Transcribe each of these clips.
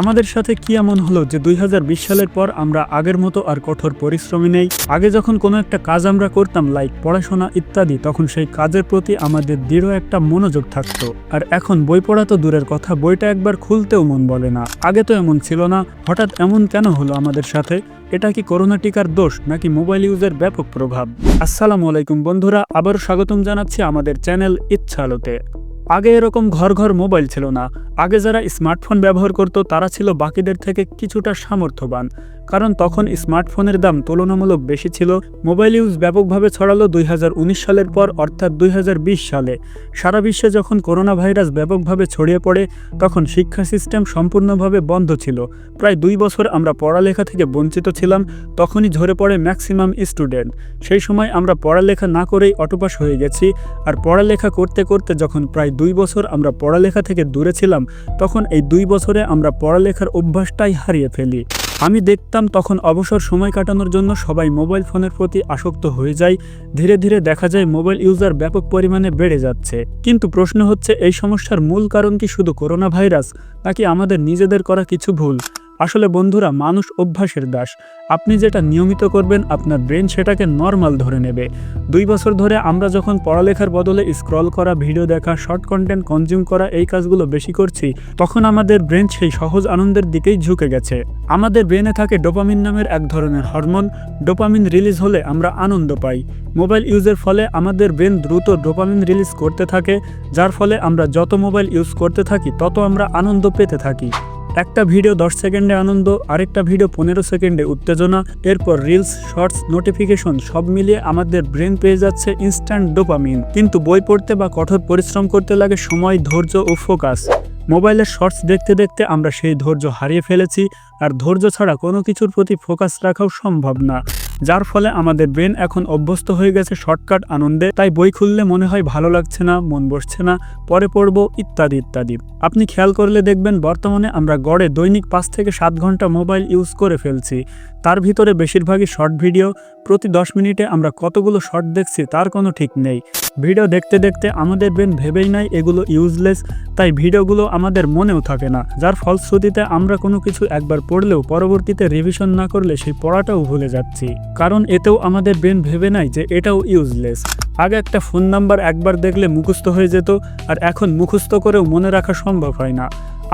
আমাদের সাথে কি এমন হলো যে দুই হাজার বিশ সালের পর আমরা আগের মতো আর কঠোর পরিশ্রমী নেই? আগে যখন কোনো একটা কাজ আমরা করতাম লাইক পড়াশোনা ইত্যাদি, তখন সেই কাজের প্রতি আমাদের দৃঢ় একটা মনোযোগ থাকতো। আর এখন বই পড়া তো দূরের কথা, বইটা একবার খুলতেও মন বলে না। আগে তো এমন ছিল না। হঠাৎ এমন কেন হলো আমাদের সাথে? এটা কি করোনা টিকার দোষ, নাকি মোবাইল ইউজের ব্যাপক প্রভাব? আসসালামু আলাইকুম বন্ধুরা, আবারও স্বাগতম জানাচ্ছি আমাদের চ্যানেল ইচ্ছালোতে। আগে এরকম ঘর ঘর মোবাইল ছিল না। আগে যারা স্মার্টফোন ব্যবহার করত, তারা ছিল বাকিদের থেকে কিছুটা সামর্থ্যবান। কারণ তখন স্মার্টফোনের দাম তুলনামূলক বেশি ছিল। মোবাইল ইউজ ব্যাপকভাবে ছড়ালো দুই হাজার উনিশ সালের পর, অর্থাৎ দুই হাজার বিশ সালে। সারা বিশ্বে যখন করোনা ভাইরাস ব্যাপকভাবে ছড়িয়ে পড়ে, তখন শিক্ষা সিস্টেম সম্পূর্ণভাবে বন্ধ ছিল। প্রায় দুই বছর আমরা পড়ালেখা থেকে বঞ্চিত ছিলাম, তখনই ঝরে পড়ে ম্যাক্সিমাম স্টুডেন্ট। সেই সময় আমরা পড়ালেখা না করেই অটোপাস হয়ে গেছি, আর পড়ালেখা করতে করতে যখন প্রায় দুই বছর আমরা পড়ালেখা থেকে দূরে ছিলাম, তখন এই দুই বছরে আমরা পড়ালেখার অভ্যাসটাই হারিয়ে ফেলি। আমি দেখতাম তখন অবসর সময় কাটানোর জন্য সবাই মোবাইল ফোনের প্রতি আসক্ত হয়ে যায়। ধীরে ধীরে দেখা যায় মোবাইল ইউজার ব্যাপক পরিমাণে বেড়ে যাচ্ছে। কিন্তু প্রশ্ন হচ্ছে, এই সমস্যার মূল কারণ কি শুধু করোনা ভাইরাস নাকি আমাদের নিজেদের করা কিছু ভুল? আসলে বন্ধুরা, মানুষ অভ্যাসের দাস। আপনি যেটা নিয়মিত করবেন, আপনার ব্রেন সেটাকে নর্মাল ধরে নেবে। দুই বছর ধরে আমরা যখন পড়ালেখার বদলে স্ক্রল করা ভিডিও দেখা শর্ট কন্টেন্ট কনজিউম করা এই কাজগুলো বেশি করছি, তখন আমাদের ব্রেন সেই সহজ আনন্দের দিকেই ঝুঁকে গেছে। আমাদের ব্রেনে থাকে ডোপামিন নামের এক ধরনের হরমোন। ডোপামিন রিলিজ হলে আমরা আনন্দ পাই। মোবাইল ইউজের ফলে আমাদের ব্রেন দ্রুত ডোপামিন রিলিজ করতে থাকে, যার ফলে আমরা যত মোবাইল ইউজ করতে থাকি, তত আমরা আনন্দ পেতে থাকি। একটা ভিডিও দশ সেকেন্ডে আনন্দ, আরেকটা ভিডিও পনেরো সেকেন্ডে উত্তেজনা, এরপর রিলস শর্টস নোটিফিকেশন সব মিলিয়ে আমাদের ব্রেন পেয়ে যাচ্ছে ইনস্ট্যান্ট ডোপামিন কিন্তু বই পড়তে বা কঠোর পরিশ্রম করতে লাগে সময়, ধৈর্য ও ফোকাস মোবাইলের শর্টস দেখতে দেখতে আমরা সেই ধৈর্য হারিয়ে ফেলেছি, আর ধৈর্য ছাড়া কোনো কিছুর প্রতি ফোকাস রাখাও সম্ভব না। যার ফলে আমাদের ব্রেন এখন অভ্যস্ত হয়ে গেছে শর্টকাট আনন্দে, তাই বই খুললে মনে হয় ভালো লাগছে না, মন বসছে না, পরে পড়ব ইত্যাদি ইত্যাদি। আপনি খেয়াল করলে দেখবেন বর্তমানে আমরা গড়ে দৈনিক পাঁচ থেকে সাত ঘণ্টা মোবাইল ইউজ করে ফেলছি। তার ভিতরে বেশিরভাগই শর্ট ভিডিও, প্রতি দশ মিনিটে আমরা কতগুলো শর্ট দেখছি তার কোনো ঠিক নেই। ভিডিও দেখতে দেখতে আমাদের ব্রেন ভেবেই নাই এগুলো ইউজলেস তাই ভিডিওগুলো আমাদের মনেও থাকে না। যার ফলশ্রুতিতে আমরা কোনো কিছু একবার পড়লেও পরবর্তীতে রিভিশন না করলে সেই পড়াটাও ভুলে যাচ্ছি। কারণ এতেও আমাদের ব্রেন ভেবে নাই যে এটাও ইউজলেস আগে একটা ফোন নাম্বার একবার দেখলে মুখস্থ হয়ে যেত, আর এখন মুখস্থ করেও মনে রাখা সম্ভব হয় না।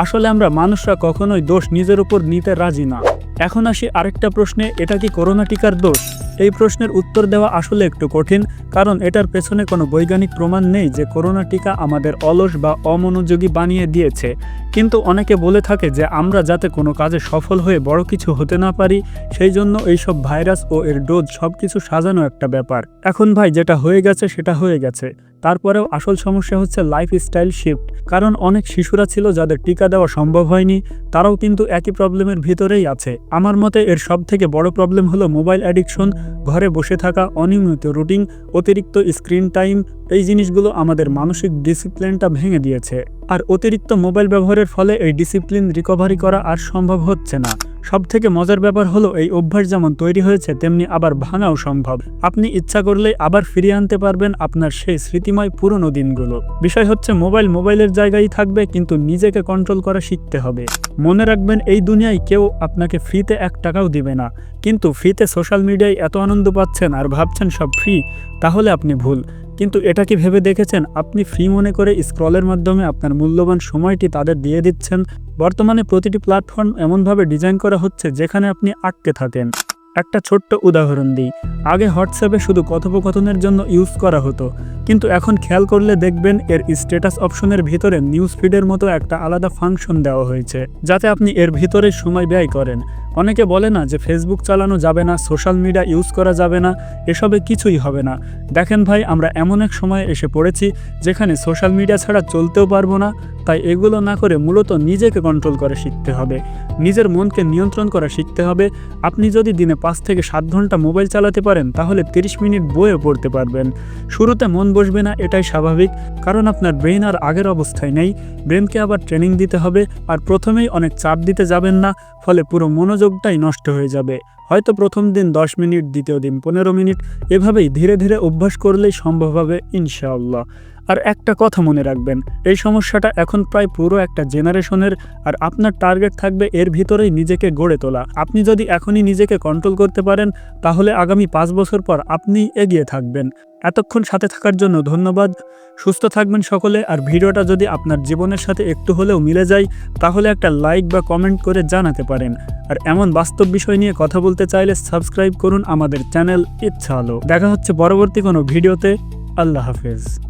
আসলে আমরা মানুষরা কখনোই দোষ নিজের উপর নিতে রাজি না। এখন আসি আরেকটা প্রশ্নে, এটা কি করোনা টিকার দোষ? এই প্রশ্নের উত্তর দেওয়া আসলে একটু কঠিন, কারণ এটার পেছনে কোনো বৈজ্ঞানিক প্রমাণ নেই যে করোনা টিকা আমাদের অলস বা অমনোযোগী বানিয়ে দিয়েছে। কিন্তু অনেকে বলে থাকে যে আমরা যাতে কোনো কাজে সফল হয়ে বড় কিছু হতে না পারি, সেই জন্য এইসব ভাইরাস ও এর ডোজ সব কিছু সাজানো একটা ব্যাপার। এখন ভাই যেটা হয়ে গেছে সেটা হয়ে গেছে। তারপরেও আসল সমস্যা হচ্ছে লাইফস্টাইল শিফট কারণ অনেক শিশুরা ছিল যাদের টিকা দেওয়া সম্ভব হয়নি, তারাও কিন্তু একই প্রবলেমের ভিতরেই আছে। আমার মতে এর সব থেকে বড় প্রবলেম হলো মোবাইল অ্যাডিকশন ঘরে বসে থাকা, অনিয়মিত রুটিন অতিরিক্ত স্ক্রিন টাইম এই জিনিসগুলো আমাদের মানসিক ডিসিপ্লিনটা ভেঙে দিয়েছে। আর অতিরিক্ত মোবাইল ব্যবহারের ফলে এই ডিসিপ্লিন রিকভারি করা আর সম্ভব হচ্ছে না। সব থেকে মজার ব্যাপার হলো এই অভ্যাস যেমন তৈরি হয়েছে, তেমনি আবার ভাঙাও সম্ভব। আপনি ইচ্ছা করলেই আবার ফিরিয়ে আনতে পারবেন আপনার সেই স্মৃতিময় পুরনো দিনগুলো। বিষয় হচ্ছে, মোবাইল মোবাইলের জায়গায় থাকবে, কিন্তু নিজেকে কন্ট্রোল করা শিখতে হবে। মনে রাখবেন, এই দুনিয়ায় কেউ আপনাকে ফ্রিতে এক টাকাও দিবে না। কিন্তু ফ্রিতে সোশ্যাল মিডিয়ায় এত আনন্দ পাচ্ছেন আর ভাবছেন সব ফ্রি তাহলে আপনি ভুল। কিন্তু এটা কি ভেবে দেখেছেন? আপনি ফ্রি মনে করে স্ক্রলের মাধ্যমে আপনার মূল্যবান সময়টি তাদের দিয়ে দিচ্ছেন। বর্তমানে প্রতিটি প্ল্যাটফর্ম এমনভাবে ডিজাইন করা হচ্ছে যেখানে আপনি আটকে থাকেন। একটা ছোট্ট উদাহরণ দিই। আগে হোয়াটসঅ্যাপে শুধু কথোপকথনের জন্য ইউজ করা হতো। কিন্তু এখন খেয়াল করলে দেখবেন এর স্ট্যাটাস অপশনের ভিতরে নিউজ ফিডের মতো একটা আলাদা ফাংশন দেওয়া হয়েছে, যাতে আপনি এর ভিতরে সময় ব্যয় করেন। অনেকে বলে না যে ফেসবুক চালানো যাবে না সোশ্যাল মিডিয়া ইউজ করা যাবে না, এসবে কিছুই হবে না। দেখেন ভাই, আমরা এমন এক সময় এসে পড়েছি, যেখানে সোশ্যাল মিডিয়া ছাড়া চলতেও পারব না, তাই এগুলো না করে মূলত নিজেকে কন্ট্রোল করে শিখতে হবে। নিজের মনকে নিয়ন্ত্রণ করা শিখতে হবে। আপনি যদি দিনে পাঁচ থেকে সাত ঘণ্টা মোবাইল চালাতে পারেন, তাহলে তিরিশ মিনিট বইও পড়তে পারবেন। শুরুতে মন বসবে না, এটাই স্বাভাবিক, কারণ আপনার ব্রেন আর আগের অবস্থায় নেই। ব্রেনকে আবার ট্রেনিং দিতে হবে, আর প্রথমেই অনেক চাপ দিতে যাবেন না, ফলে পুরো মনোযোগটাই নষ্ট হয়ে যাবে। হয়তো প্রথম দিন দশ মিনিট, দ্বিতীয় দিন পনেরো মিনিট, এভাবেই ধীরে ধীরে অভ্যাস করলেই সম্ভব হবে ইনশাআল্লাহ। আর একটা কথা মনে রাখবেন, এই সমস্যাটা এখন প্রায় পুরো একটা জেনারেশনের আর আপনার টার্গেট থাকবে এর ভিতরেই নিজেকে গড়ে তোলা। আপনি যদি এখনই নিজেকে কন্ট্রোল করতে পারেন, তাহলে আগামী পাঁচ বছর পর আপনি এগিয়ে থাকবেন। এতক্ষণ সাথে থাকার জন্য ধন্যবাদ। সুস্থ থাকবেন সকলে আর ভিডিওটা যদি আপনার জীবনের সাথে একটু হলেও মিলে যায়, তাহলে একটা লাইক বা কমেন্ট করে জানাতে পারেন। আর এমন বাস্তব বিষয় নিয়ে কথা বলতে চাইলে সাবস্ক্রাইব করুন আমাদের চ্যানেল ইচ্ছা আলো। দেখা হচ্ছে পরবর্তী কোনো ভিডিওতে। আল্লাহ হাফেজ।